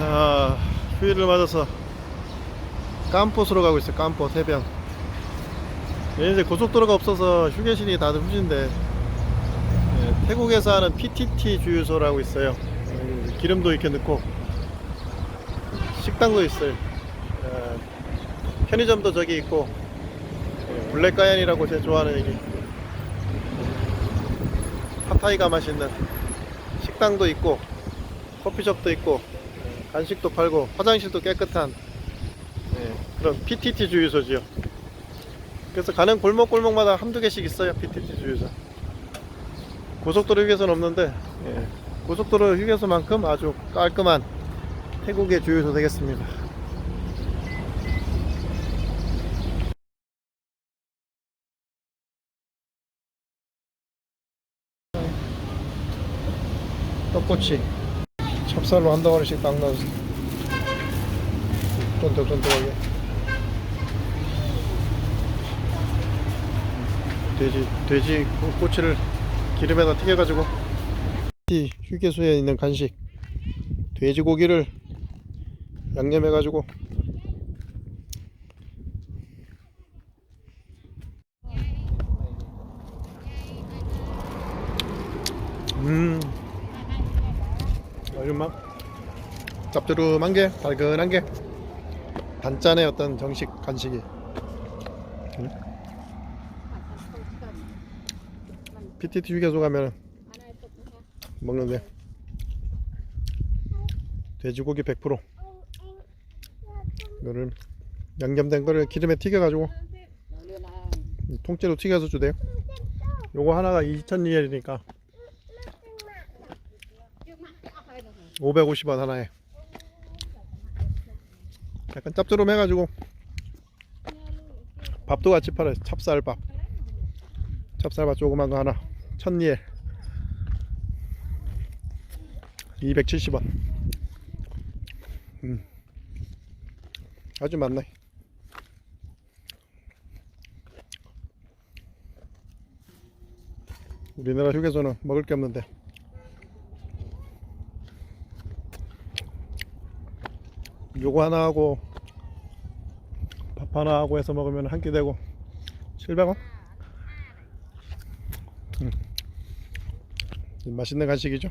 아, 휴일을 맞아서 깜포스로 가고 있어요. 깜포. 얘는 이제 고속도로가 없어서 휴게실이 다들 후진데 예, 태국에서 하는 PTT 주유소라고 있어요. 여기 기름도 이렇게 넣고 식당도 있어요. 예, 편의점도 저기 있고 예, 블랙가연이라고 제가 좋아하는 여기 팟타이가 맛있는 식당도 있고 커피숍도 있고 예, 간식도 팔고 화장실도 깨끗한 예, 그런 PTT 주유소지요. 그래서 가는 골목골목마다 한두 개씩 있어요 PTT 주유소. 고속도로 휴게소는 없는데 예, 고속도로 휴게소만큼 아주 깔끔한 태국의 주유소 되겠습니다. 떡꼬치 찹쌀로 한 덩어리씩 딱 넣어서 쫀득쫀득하게. 돼지 돼지 꼬치를 기름에다 튀겨가지고 이 휴게소에 있는 간식 돼지고기를 양념해가지고 음 아주 막 짭조름한 게 달근한 게. 단짠의 어떤 정식 간식이. 음. PTT 휴게소 가면 먹는데 돼지고기 100% 이거를 양념된 거를 기름에 튀겨가지고 통째로 튀겨서 주대요. 요거 하나가 2,000리엘이니까 550원 하나에. 약간 짭조름해가지고. 밥도 같이 팔아요. 찹쌀밥. 찹쌀밥 조그만 거 하나. 1000리엘 270원. 음. 아주 많네. 우리나라 휴게소는 먹을 게 없는데 요거 하나 하고 밥 하나 하고 해서 먹으면 한 끼 되고 700원? 음. 맛있는 간식이죠